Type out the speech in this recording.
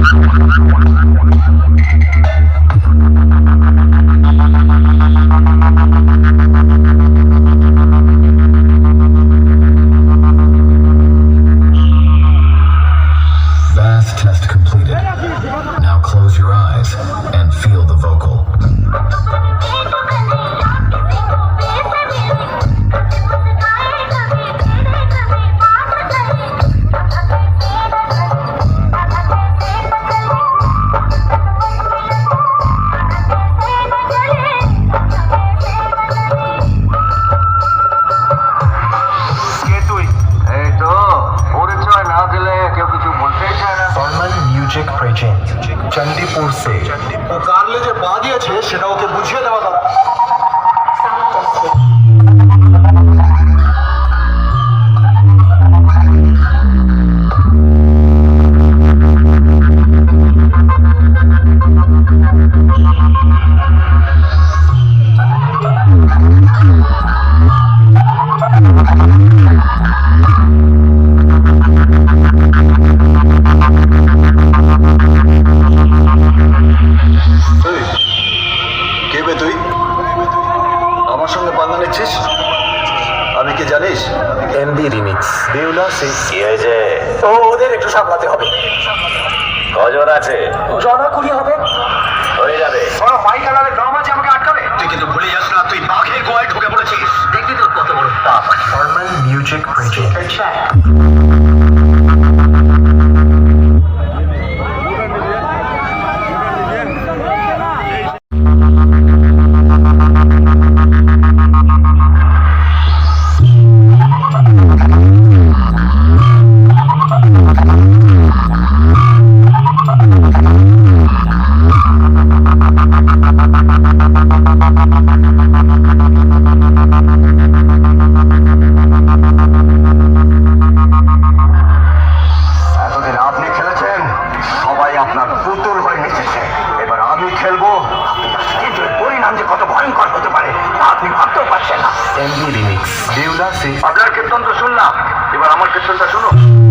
Thank you. Magic present Chandipur সে ও কার যে পা দিয়েছে সেটা ওকে বুঝিয়ে দেওয়া দরকার। আমি কি জানিস? এমবি রিমিক্স দেউলা সিং কি হয়েছে? ও ওদের একটু সামলাতে হবে। কজন আছে। জনা কুড়ি হবে। হয়ে যাবে। ও মাইক আলাদা ড্রাম আছে আমাকে আটকাবে? তুই কিন্তু ভুলে যাস না তুই বাঘের গোয়ায় ঢুকে পড়েছিস। দেখবি তো কত বড়। তাপ ফর্মাল মিউজিক প্রিন্টিং আপনার কীর্তন তো শুনলাম। এবার আমার কীর্তনটা শুনুন।